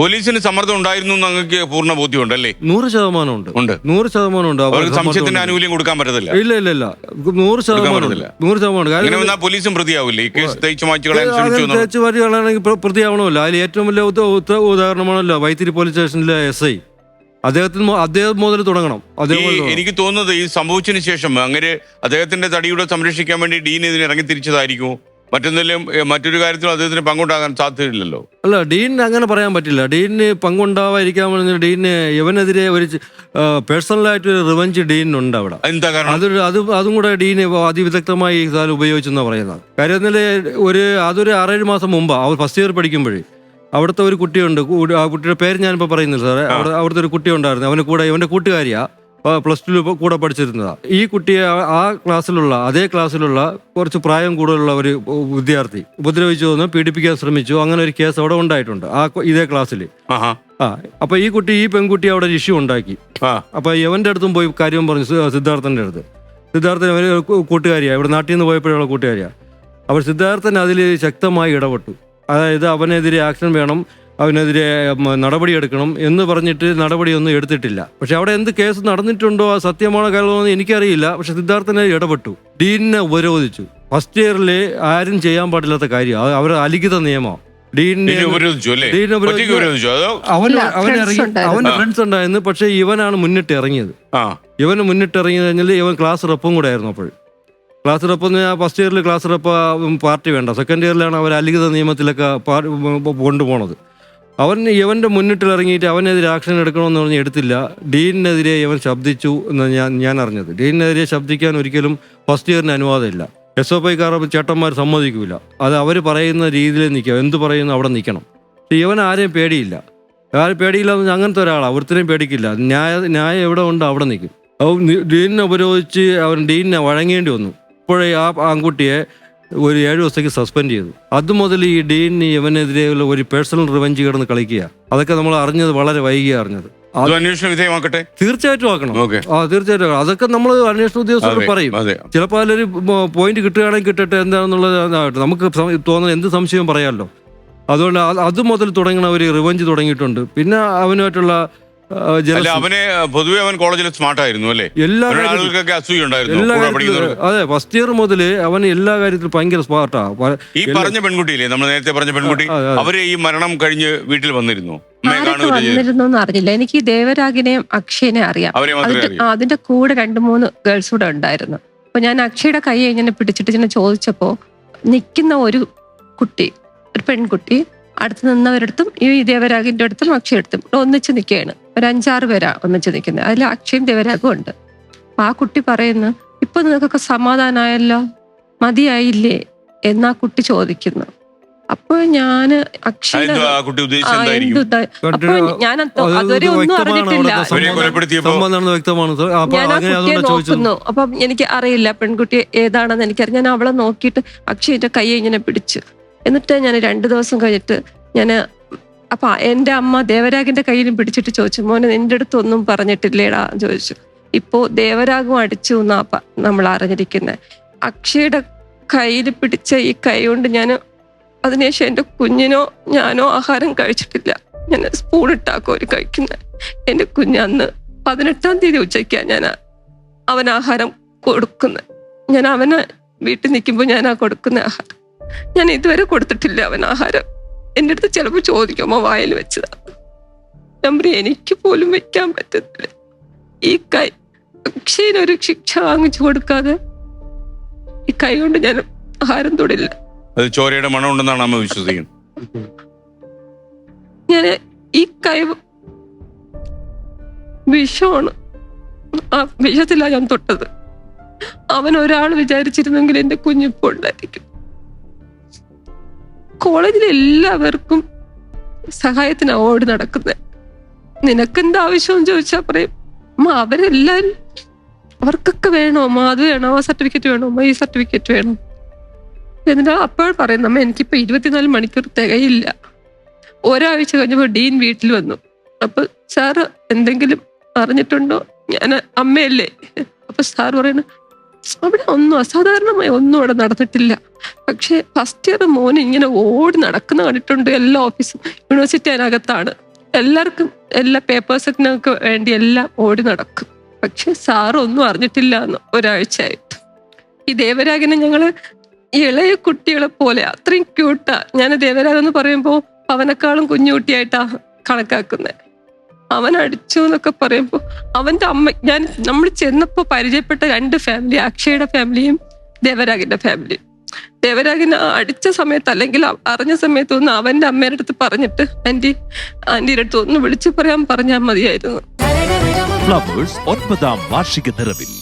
പോലീസിന് സമ്മർദ്ദം ഉണ്ടായിരുന്നു എന്ന് അങ്ങക്ക് പൂർണ ബോധ്യമുണ്ട് അല്ലേ? നൂറ് ശതമാനം ഉണ്ട്. ഉണ്ട്. നൂറ് ശതമാനം ഉണ്ട്. അവർ അവർക്ക് സംശയത്തിന്റെ ആനുകൂല്യം കൊടുക്കാൻ പറ്റത്തില്ല. ഇല്ല ഇല്ല ഇല്ല. നൂറ് ശതമാനം ഉണ്ട്. നൂറ് ശതമാനം കാര്യം വന്നാൽ പോലീസും പ്രതിയാവില്ലേ? ഈ കേസ് തയ്ച്ചു മാറ്റി കളയാൻ ശ്രമിച്ചു. തേച്ച് പ്ര- പ്രതിയാവണമല്ലോ. അതിൽ ഏറ്റവും വലിയ ഉദ- ഉദാഹരണമാണല്ലോ വൈത്തിരി പോലീസ് സ്റ്റേഷനിലെ എസ് ഐ. അദ്ദേഹത്തിന് മു- അദ്ദേഹം മുതൽ തുടങ്ങണം. ഈ അദ്ദേഹം മുതൽ തുടങ്ങണം. എനിക്ക് തോന്നുന്നത് ഈ സംഭവിച്ചതിന് ശേഷം അങ്ങനെ അദ്ദേഹത്തിന്റെ തടിയുടെ സംരക്ഷിക്കാൻ വേണ്ടി ഡീൻ ഇതിന് ഇറങ്ങി തിരിച്ചതായിരിക്കും മറ്റൊന്നിലും ഏ, മറ്റൊരു കാര്യത്തിലും അദ്ദേഹത്തിന് പങ്കുണ്ടാകാൻ സാധ്യതയില്ലല്ലോ. അല്ല ഡീനിന് അങ്ങനെ പറയാൻ പറ്റില്ല. ഡീനിന് പങ്കുണ്ടാവാതിരിക്കാൻ ഡീനിന് ഇവനെതിരെ ഒരു പേഴ്സണലായിട്ട് ഒരു റിവഞ്ച് ഡീനിനുണ്ട് അവിടെ. എന്താ കാരണം? അതൊരു അത് അതും കൂടെ ഡീൻ അതിവിദഗ്ധമായി സാധനം ഉപയോഗിച്ചെന്നാണ് പറയുന്നത്. കാര്യം എന്നാൽ ഒരു അതൊരു ആറേഴ് മാസം മുമ്പ് അവർ ഫസ്റ്റ് ഇയർ പഠിക്കുമ്പോഴേ അവിടുത്തെ ഒരു കുട്ടിയുണ്ട്. ആ കുട്ടിയുടെ പേര് ഞാനിപ്പോൾ പറയുന്നില്ല സാറേ. അവിടെ അവിടുത്തെ ഒരു കുട്ടി ഉണ്ടായിരുന്നു അവന് കൂടെ ഇവന്റെ കൂട്ടുകാരിയാ. പ്ലസ് ടു കൂടെ പഠിച്ചിരുന്നതാ. ഈ കുട്ടിയെ ആ- ക്ലാസ്സിലുള്ള അതേ ക്ലാസ്സിലുള്ള കുറച്ച് പ്രായം കൂടുതലുള്ള ഒരു വിദ്യാർത്ഥി ഉപദ്രവിച്ചു വന്ന് പീഡിപ്പിക്കാൻ ശ്രമിച്ചു. അങ്ങനെ ഒരു കേസ് അവിടെ ഉണ്ടായിട്ടുണ്ട് ആ ഇതേ ക്ലാസ്സിൽ ആ അപ്പൊ ഈ കുട്ടി ഈ പെൺകുട്ടി അവിടെ ഒരു ഇഷ്യൂ ഉണ്ടാക്കി. അപ്പൊ യവന്റെ അടുത്തും പോയി കാര്യം പറഞ്ഞു സിദ്ധാർത്ഥന്റെ അടുത്ത്. സിദ്ധാർത്ഥൻ അവർ കൂട്ടുകാരിയാണ് കൂട്ടുകാരിയാ ഇവിടെ നാട്ടിൽ നിന്ന് പോയപ്പോഴുള്ള കൂട്ടുകാരിയാ. അപ്പോൾ സിദ്ധാർത്ഥൻ അതിൽ ശക്തമായി ഇടപെട്ടു. അതായത് അവനെതിരെ ആക്ഷൻ വേണം അവനെതിരെ നടപടി നടപടിയെടുക്കണം എന്ന് പറഞ്ഞിട്ട് നടപടിയൊന്നും എടുത്തിട്ടില്ല. പക്ഷെ അവിടെ എന്ത് കേസ് നടന്നിട്ടുണ്ടോ ആ സത്യമാണോ കാര്യമാണോ എന്ന് എനിക്കറിയില്ല. പക്ഷെ സിദ്ധാർത്ഥനെ ഇടപെട്ടു. ഡീനിനെ ഉപരോധിച്ചു. ഫസ്റ്റ് ഇയറിൽ ആരും ചെയ്യാൻ പാടില്ലാത്ത കാര്യം. അവർ അലിഖിത നിയമം. ഡീനിനെ ഉപരോധിച്ചു അവൻ അവൻ ഇറങ്ങി അവന്റെ ഫ്രണ്ട്സ് ഉണ്ടായിരുന്നു. പക്ഷെ ഇവനാണ് മുന്നിട്ട് ഇറങ്ങിയത്. ആ. ഇവന് മുന്നിട്ട് ഇറങ്ങി കഴിഞ്ഞാൽ ഇവൻ ക്ലാസ് റെപ്പും കൂടെ ആയിരുന്നു അപ്പോൾ ക്ലാസ് റെപ്പ് ഫസ്റ്റ് ഇയറിൽ ക്ലാസ് റെപ്പ് പാർട്ടി വേണ്ട. സെക്കൻഡ് ഇയറിലാണ് അവർ അലിഖിത നിയമത്തിലൊക്കെ കൊണ്ടുപോണത്. അവൻ ഇവന്റെ മുന്നിട്ട് ഇറങ്ങിയിട്ട് അവനെതിരെ ആക്ഷൻ എടുക്കണമെന്ന് പറഞ്ഞ് എടുത്തില്ല. ഡീനിനെതിരെ യവൻ ശബ്ദിച്ചു എന്ന് ഞാൻ ഞാൻ അറിഞ്ഞത്. ഡീനിനെതിരെ ശബ്ദിക്കാൻ ഒരിക്കലും ഫസ്റ്റ് ഇയറിന് അനുവാദമില്ല. എസ് ഒ ഐക്കാർ ചേട്ടന്മാർ സമ്മതിക്കില്ല അത് അവർ പറയുന്ന രീതിയിൽ നിൽക്കുക. എന്ത് പറയുന്നു അവിടെ നിൽക്കണം. യവൻ ആരെയും പേടിയില്ല. ആരും പേടിയില്ല എന്ന് അങ്ങനത്തെ ഒരാളാണ് ഒരുത്തരെയും പേടിക്കില്ല. ന്യായ ന്യായം എവിടെ ഉണ്ട് അവിടെ നിൽക്കും. ഡീനിനെ ഉപരോധിച്ച് അവൻ ഡീനിനെ വഴങ്ങേണ്ടി വന്നു. ഇപ്പോഴേ ആ ആൺകുട്ടിയെ ഒരു ഏഴ് ദിവസത്തേക്ക് സസ്പെൻഡ് ചെയ്തു. അതുമുതൽ ഈ ഡീൻ ഇവനെതിരെയുള്ള ഒരു പേഴ്സണൽ റിവഞ്ച് കിടന്ന് കളിക്കുക. അതൊക്കെ നമ്മൾ അറിഞ്ഞത് വളരെ വൈകിയ അറിഞ്ഞത്. അത് അത് അന്വേഷണ വിധേയമാക്കട്ടെ? തീർച്ചയായിട്ടും ആക്കണം. ആ തീർച്ചയായിട്ടും അതൊക്കെ നമ്മൾ അന്വേഷണ ഉദ്യോഗസ്ഥരോട് പറയും. ചിലപ്പോൾ അതിലൊരു പോയിന്റ് കിട്ടുകയാണെങ്കിൽ കിട്ടട്ടെ എന്താണെന്നുള്ളത് നമുക്ക് തോന്നുന്നത് തോന്നുന്ന എന്ത് സംശയവും പറയാമല്ലോ അതുകൊണ്ട് അത് അത് മുതൽ തുടങ്ങുന്ന ഒരു റിവഞ്ച് തുടങ്ങിയിട്ടുണ്ട്. പിന്നെ അവനുമായിട്ടുള്ള. അവനെ പൊതുവെ അവൻ കോളേജിൽ സ്മാർട്ട് ആയിരുന്നു അല്ലേ? എല്ലാ കാര്യത്തിലും. അസൂയ ഉണ്ടായിരുന്നു അതെ ഫസ്റ്റ് ഇയർ മുതൽ അവൻ എല്ലാ കാര്യത്തിലും ഭയങ്കര സ്മാർട്ടാ ഈ പറഞ്ഞ പെൺകുട്ടിയില്ലേ നമ്മൾ നേരത്തെ പറഞ്ഞ പെൺകുട്ടി. അവർ ഈ മരണം കഴിഞ്ഞ് വീട്ടിൽ വന്നിരുന്നു. കാണുകയോ ചെയ്തു എനിക്ക് ദേവരാഗിനെയും അക്ഷയനെ അറിയാം. അതിന്റെ കൂടെ രണ്ടു മൂന്ന് ഗേൾസ് കൂടെ ഉണ്ടായിരുന്നു. അപ്പൊ ഞാൻ അക്ഷയുടെ കൈ ഇങ്ങനെ പിടിച്ചിട്ട് ഇങ്ങനെ ചോദിച്ചപ്പോ നിൽക്കുന്ന ഒരു കുട്ടി ഒരു പെൺകുട്ടി അടുത്ത് നിന്നവരടുത്തും ഈ ദേവരാഗിന്റെ അടുത്തും അക്ഷയ അടുത്തും ഒന്നിച്ച് നിൽക്കുകയാണ്. ഒരു അഞ്ചാറ് പേരാ ഒന്നിച്ച് നിൽക്കുന്നത് അതിൽ അക്ഷയും ദേവരാഗും ഉണ്ട്. അപ്പം ആ കുട്ടി പറയുന്നു ഇപ്പൊ നിങ്ങൾക്കൊക്കെ സമാധാനമായല്ലോ മതിയായില്ലേ? എന്നാ കുട്ടി ചോദിക്കുന്നു. അപ്പൊ ഞാൻ അക്ഷയ അതെന്തോ ആ കുട്ടി ഉദ്ദേശിച്ചത് എന്തായിരിക്കും? അപ്പൊ ഞാൻ അതുവരെ ഒന്നും അറിഞ്ഞിട്ടില്ല. ഞാൻ ആ കുട്ടിയെ നോക്കുന്നു. അപ്പൊ എനിക്ക് അറിയില്ല പെൺകുട്ടി ഏതാണെന്ന് എനിക്കറിയാം ഞാൻ അവളെ നോക്കിയിട്ട് അക്ഷയന്റെ കൈ ഇങ്ങനെ പിടിച്ചു. എന്നിട്ട് ഞാൻ രണ്ടു ദിവസം കഴിഞ്ഞിട്ട് ഞാൻ അപ്പൊ എന്റെ അമ്മ ദേവരാഗിന്റെ കയ്യിലും പിടിച്ചിട്ട് ചോദിച്ചു മോനെ നിന്റെ അടുത്ത് ഒന്നും പറഞ്ഞിട്ടില്ലേടാ? ചോദിച്ചു. ഇപ്പോ ദേവരാഗം അടിച്ചു എന്നാ നമ്മൾ അറിഞ്ഞിരിക്കുന്നത് അക്ഷയുടെ കയ്യിൽ പിടിച്ച ഈ കൈ കൊണ്ട് ഞാൻ അതിനുശേഷം എന്റെ കുഞ്ഞിനോ ഞാനോ ആഹാരം കഴിച്ചിട്ടില്ല. ഞാൻ സ്പൂൺ ഇട്ടാക്കോ ഒരു കഴിക്കുന്നത് എന്റെ കുഞ്ഞ് അന്ന് പതിനെട്ടാം തീയതി ഉച്ചയ്ക്കാണ് ഞാൻ അവൻ ആഹാരം കൊടുക്കുന്നത് ഞാൻ അവന് വീട്ടിൽ നിൽക്കുമ്പോൾ ഞാൻ ആ കൊടുക്കുന്ന ആഹാരം. ഞാൻ ഇതുവരെ കൊടുത്തിട്ടില്ല അവൻ ആഹാരം. എന്റെ അടുത്ത് ചിലപ്പോൾ ചോദിക്കുമോ വായിൽ വെച്ചതാ. നമ്പർ എനിക്ക് പോലും വെക്കാൻ പറ്റത്തില്ല. ഈ കൈ അക്ഷയനൊരു ശിക്ഷ വാങ്ങിച്ചു കൊടുക്കാതെ ഈ കൈ കൊണ്ട് ഞാൻ ആഹാരം തൊടില്ല. അത് ചോരയുടെ മണം ഉണ്ടെന്നാണ് അമ്മ വിശ്വസിക്കുന്നത്. ഞാൻ ഈ കൈ വിഷമാണ്. ആ വിഷത്തിലാണ് ഞാൻ തൊട്ടത്. അവൻ ഒരാൾ വിചാരിച്ചിരുന്നെങ്കിൽ എന്റെ കുഞ്ഞിപ്പോ ഉണ്ടായിരിക്കും കോളേജിൽ എല്ലാവർക്കും സഹായത്തിന് അവാർഡ് നടക്കുന്നത് നിനക്കെന്ത് ആവശ്യമെന്ന് ചോദിച്ചാ പറയും അമ്മ അവർക്കൊക്കെ വേണോ? അമ്മ അത് വേണോ? ആ സർട്ടിഫിക്കറ്റ് വേണോ? അമ്മ ഈ സർട്ടിഫിക്കറ്റ് വേണം? എന്നിട്ട് അപ്പോൾ പറയുന്ന അമ്മ എനിക്കിപ്പോ ഇരുപത്തിനാല് മണിക്കൂർ തികയില്ല. ഒരാഴ്ച കഴിഞ്ഞപ്പോൾ ഡീൻ വീട്ടിൽ വന്നു. അപ്പൊ സാറ് എന്തെങ്കിലും അറിഞ്ഞിട്ടുണ്ടോ? ഞാൻ അമ്മയല്ലേ? അപ്പൊ സാർ പറയുന്നു അവിടെ ഒന്നും അസാധാരണമായി ഒന്നും അവിടെ നടന്നിട്ടില്ല. പക്ഷെ ഫസ്റ്റ് ഇയർ മോൻ ഇങ്ങനെ ഓടി നടക്കുന്ന കണ്ടിട്ടുണ്ട് എല്ലാ ഓഫീസും യൂണിവേഴ്സിറ്റി അതിനകത്താണ്. എല്ലാവർക്കും എല്ലാ പേപ്പേഴ്സിനൊക്കെ വേണ്ടി എല്ലാം ഓടി നടക്കും. പക്ഷെ സാറൊന്നും അറിഞ്ഞിട്ടില്ല എന്ന് ഒരാഴ്ചയായിട്ട്. ഈ ദേവരാഗിനെ ഞങ്ങൾ ഇളയ കുട്ടികളെ പോലെ അത്രയും ക്യൂട്ടാ ഞാൻ ദേവരാഗൻ എന്ന് പറയുമ്പോൾ അവനെക്കാളും കുഞ്ഞുകുട്ടിയായിട്ടാ കണക്കാക്കുന്നത് അവൻ അടിച്ചു എന്നൊക്കെ പറയുമ്പോൾ അവന്റെ അമ്മ ഞാൻ നമ്മൾ ചെന്നപ്പോൾ പരിചയപ്പെട്ട രണ്ട് ഫാമിലി അക്ഷയുടെ ഫാമിലിയും ദേവരാഗിന്റെ ഫാമിലിയും ദേവരാഗിനെ അടിച്ച സമയത്ത് അല്ലെങ്കിൽ അറിഞ്ഞ സമയത്ത് ഒന്ന് അവന്റെ അമ്മയുടെ അടുത്ത് പറഞ്ഞിട്ട് ആന്റി ആന്റിയുടെ അടുത്ത് ഒന്ന് വിളിച്ചു പറയാൻ പറഞ്ഞാൽ മതിയായിരുന്നു. ഒൻപതാം വാർഷിക നിറവിൽ.